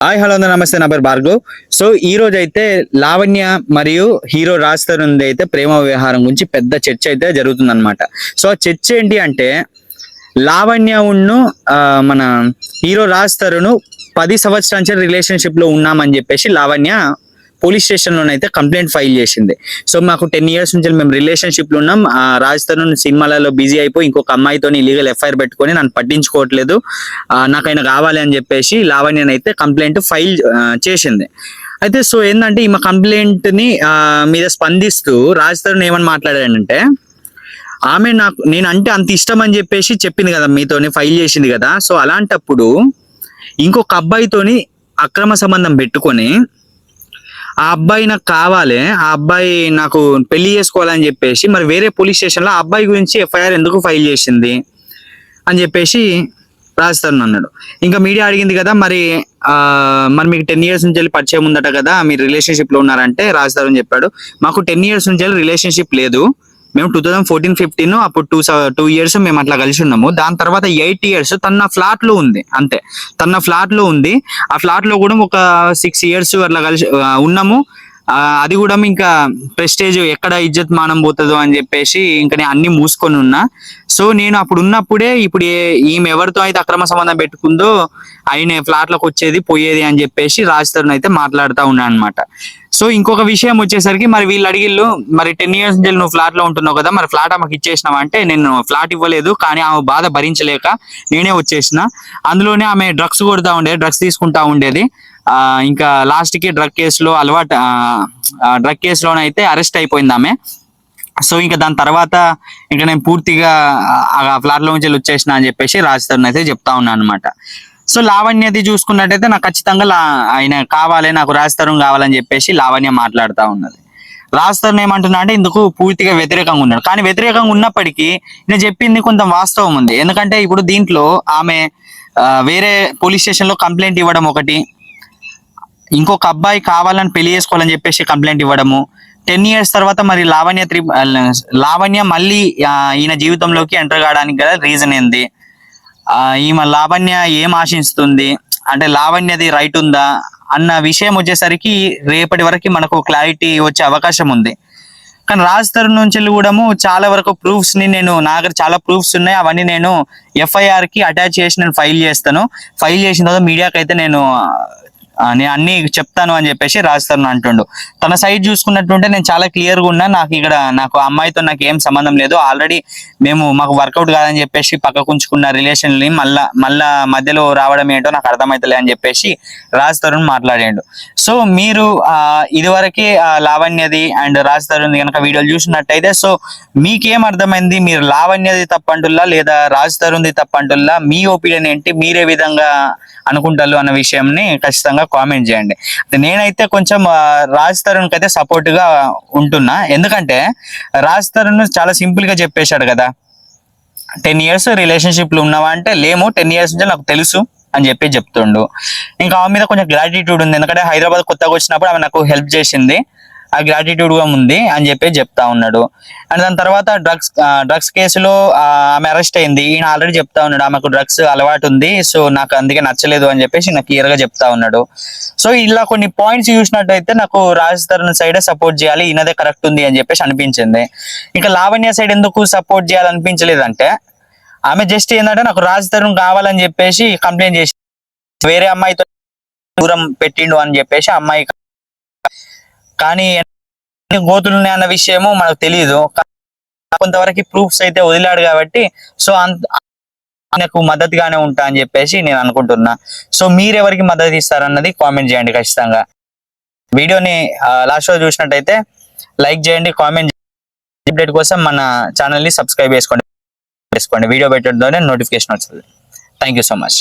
Hi hello నమస్తే. నా పేరు భార్గవ్. సో ఈ రోజు అయితే లావణ్య మరియు హీరో రాజ్ తరుణ్ అయితే ప్రేమ వ్యవహారం గురించి పెద్ద చర్చ అయితే జరుగుతుంది అనమాట సో ఆ చర్చ ఏంటి అంటే లావణ్య ఉన్ను ఆ, మన హీరో రాజ్ తరుణ్ పది సంవత్సరాల రిలేషన్షిప్లో ఉన్నామని చెప్పేసి లావణ్య పోలీస్ స్టేషన్లోనైతే కంప్లైంట్ ఫైల్ చేసింది. సో మాకు టెన్ ఇయర్స్ నుంచి మేము రిలేషన్షిప్లో ఉన్నాం. రాజ్ తరుణ్ సినిమాలలో బిజీ అయిపోయి ఇంకొక అమ్మాయితో ఇలీగల్ ఎఫ్ఐఆర్ పెట్టుకొని నన్ను పట్టించుకోవట్లేదు. నాకైనా కావాలి అని చెప్పేసి లావణ్యనైతే కంప్లైంట్ ఫైల్ చేసింది. అయితే సో ఏంటంటే ఈమె కంప్లైంట్ని మీద స్పందిస్తూ రాజ్ తరుణ్ ఏమని మాట్లాడాడంటే ఆమె నాకు నేను అంటే అంత ఇష్టం అని చెప్పేసి చెప్పింది కదా మీతోని ఫైల్ చేసింది కదా. సో అలాంటప్పుడు ఇంకొక అబ్బాయితోని అక్రమ సంబంధం పెట్టుకొని ఆ అబ్బాయి నాకు కావాలి ఆ అబ్బాయి నాకు పెళ్ళి చేసుకోవాలని చెప్పేసి మరి వేరే పోలీస్ స్టేషన్లో ఆ అబ్బాయి గురించి ఎఫ్ఐఆర్ ఎందుకు ఫైల్ చేసింది అని చెప్పేసి రాజస్థాన్ అన్నాడు. ఇంకా మీడియా అడిగింది కదా మరి మరి మీకు టెన్ ఇయర్స్ నుంచి వెళ్ళి పరిచయం ఉందట కదా మీరు రిలేషన్షిప్లో ఉన్నారంటే రాజస్థాన్ చెప్పాడు. మాకు టెన్ ఇయర్స్ నుంచి వెళ్ళి రిలేషన్షిప్ లేదు. మేము టూ థౌసండ్ ఫోర్టీన్ ఫిఫ్టీన్ అప్పుడు టూ టూ ఇయర్స్ మేము అట్లా కలిసి ఉన్నాము. దాని తర్వాత ఎయిట్ ఇయర్స్ తన ఫ్లాట్లో ఉంది అంతే. తన ఫ్లాట్లో ఉంది. ఆ ఫ్లాట్లో కూడా ఒక సిక్స్ ఇయర్స్ అట్లా కలిసి ఉన్నాము. అది కూడా ఇంకా ప్రెస్టేజ్ ఎక్కడ ఇజ్జత్ మానం పోతుందో అని చెప్పేసి ఇంకా నేను అన్ని మూసుకొని ఉన్నా. సో నేను అప్పుడు ఉన్నప్పుడే ఇప్పుడు ఈమె ఎవరితో అయితే అక్రమ సంబంధం పెట్టుకుందో ఆయన ఫ్లాట్లోకి వచ్చేది పోయేది అని చెప్పేసి రాజ్ తరుణ్ అయితే మాట్లాడుతూ ఉన్నా అనమాట సో ఇంకొక విషయం వచ్చేసరికి మరి వీళ్ళు అడిగిళ్ళు మరి టెన్ ఇయర్స్ నుంచి నువ్వు ఫ్లాట్లో ఉంటున్నావు కదా మరి ఫ్లాట్ ఆమెకు ఇచ్చేసినావు అంటే నేను ఫ్లాట్ ఇవ్వలేదు కానీ ఆమె బాధ భరించలేక నేనే వచ్చేసిన. అందులోనే ఆమె డ్రగ్స్ కొడుతూ ఉండేది డ్రగ్స్ తీసుకుంటా ఉండేది. ఇంకా లాస్ట్కి డ్రగ్ కేసులో అలవాటు డ్రగ్ కేసులోనైతే అరెస్ట్ అయిపోయింది ఆమె. సో ఇంకా దాని తర్వాత ఇంకా నేను పూర్తిగా ఆ ఫ్లాట్లో నుంచి వచ్చేసిన అని చెప్పేసి రాజస్థాన్ అయితే చెప్తా ఉన్నాను అనమాట సో లావణ్యది చూసుకున్నట్టయితే నాకు ఖచ్చితంగా ఆయన కావాలి నాకు రాజతరుణ్ కావాలని చెప్పేసి లావణ్య మాట్లాడుతూ ఉన్నది. రాజతరుణ్ ఏమంటున్నా అంటే ఇందుకు పూర్తిగా వ్యతిరేకంగా ఉన్నాడు. కానీ వ్యతిరేకంగా ఉన్నప్పటికీ నేను చెప్పింది కొంత వాస్తవం ఉంది. ఎందుకంటే ఇప్పుడు దీంట్లో ఆమె వేరే పోలీస్ స్టేషన్లో కంప్లైంట్ ఇవ్వడం ఒకటి ఇంకొక అబ్బాయి కావాలని పెళ్ళి చేసుకోవాలని చెప్పేసి కంప్లైంట్ ఇవ్వడము. టెన్ ఇయర్స్ తర్వాత మరి లావణ్య త్రి లావణ్య మళ్ళీ ఈయన జీవితంలోకి ఎంటర్ కావడానికి గల రీజన్ ఏంది? ఈమె లావణ్య ఏం ఆశిస్తుంది? అంటే లావణ్యది రైట్ ఉందా? అన్న విషయం వచ్చేసరికి రేపటి వరకు మనకు క్లారిటీ వచ్చే అవకాశం ఉంది. కానీ రాజ్ తరుణ్ నుంచి వెళ్ళి కూడా చాలా వరకు ప్రూఫ్స్ని నేను నా దగ్గర చాలా ప్రూఫ్స్ ఉన్నాయి. అవన్నీ నేను ఎఫ్ఐఆర్కి అటాచ్ చేసి నేను ఫైల్ చేస్తాను. ఫైల్ చేసిన తర్వాత మీడియాకి అయితే నేను నేను అన్ని చెప్తాను అని చెప్పేసి రాజ్ తరుణ్ అంటుండు. తన సైడ్ చూసుకున్నట్టుంటే నేను చాలా క్లియర్గా ఉన్నా నాకు ఇక్కడ నాకు అమ్మాయితో నాకు ఏం సంబంధం లేదు. ఆల్రెడీ మేము మాకు వర్కౌట్ కాదని చెప్పేసి పక్కకుంచుకున్న రిలేషన్ని మళ్ళా మళ్ళా మధ్యలో రావడం ఏంటో నాకు అర్థమవుతలే అని చెప్పేసి రాజ్ తరుణ్ మాట్లాడాడు. సో మీరు ఆ, ఇదివరకే లావణ్యది అండ్ రాజ్ తరుణ్ కనుక వీడియోలు చూసినట్టయితే సో మీకేం అర్థమైంది? మీరు లావణ్యది తప్పంటుల్లా లేదా రాజ్ తరుణ్ది తప్పంటుల్లా? మీ ఒపీనియన్ ఏంటి? మీరే విధంగా అనుకుంటారు అన్న విషయంని ఖచ్చితంగా కామెంట్ చేయండి. నేనైతే కొంచెం రాజ్ తరుణ్ అయితే సపోర్ట్గా ఉంటున్నా. ఎందుకంటే రాజ్ తరుణ్ చాలా సింపుల్గా చెప్పేశాడు కదా. టెన్ ఇయర్స్ రిలేషన్షిప్లు ఉన్నావా అంటే లేము. టెన్ ఇయర్స్ నుంచి నాకు తెలుసు అని చెప్పి చెప్తుండు. ఇంకా ఆమె మీద కొంచెం గ్రాటిట్యూడ్ ఉంది. ఎందుకంటే హైదరాబాద్ కొత్తగా వచ్చినప్పుడు ఆమె నాకు హెల్ప్ చేసింది. ఆ గ్రాటిట్యూడ్గా ఉంది అని చెప్పి చెప్తా ఉన్నాడు. అండ్ దాని తర్వాత డ్రగ్స్ డ్రగ్స్ కేసులో ఆమె అరెస్ట్ అయింది. ఈయన ఆల్రెడీ చెప్తా ఉన్నాడు ఆమెకు డ్రగ్స్ అలవాటు ఉంది సో నాకు అందుకే నచ్చలేదు అని చెప్పేసి నాకు క్లియర్గా చెప్తా ఉన్నాడు. సో ఇలా కొన్ని పాయింట్స్ చూసినట్టయితే నాకు రాజ్ తరుణ్ సైడ్ సపోర్ట్ చేయాలి ఈయనదే కరెక్ట్ ఉంది అని చెప్పేసి అనిపించింది. ఇంకా లావణ్య సైడ్ ఎందుకు సపోర్ట్ చేయాలనిపించలేదంటే ఆమె జస్ట్ ఏంటంటే నాకు రాజ్ తరుణ్ కావాలని చెప్పేసి కంప్లైంట్ చేసి వేరే అమ్మాయితో దూరం పెట్టిండు అని చెప్పేసి అమ్మాయి కానీ ఎన్ని గోతులు అన్న విషయము మనకు తెలియదు కొంతవరకు ప్రూఫ్స్ అయితే వదిలాడు కాబట్టి సో అంత ఆయనకు మద్దతుగానే ఉంటా అని చెప్పేసి నేను అనుకుంటున్నా. సో మీరెవరికి మద్దతు ఇస్తారన్నది కామెంట్ చేయండి ఖచ్చితంగా. వీడియోని లాస్ట్ రోజు చూసినట్టయితే లైక్ చేయండి కామెంట్ అప్డేట్ కోసం మన ఛానల్ని సబ్స్క్రైబ్ చేసుకోండి. చేసుకోండి వీడియో పెట్టడంతోనే నోటిఫికేషన్ వస్తుంది. Thank you so much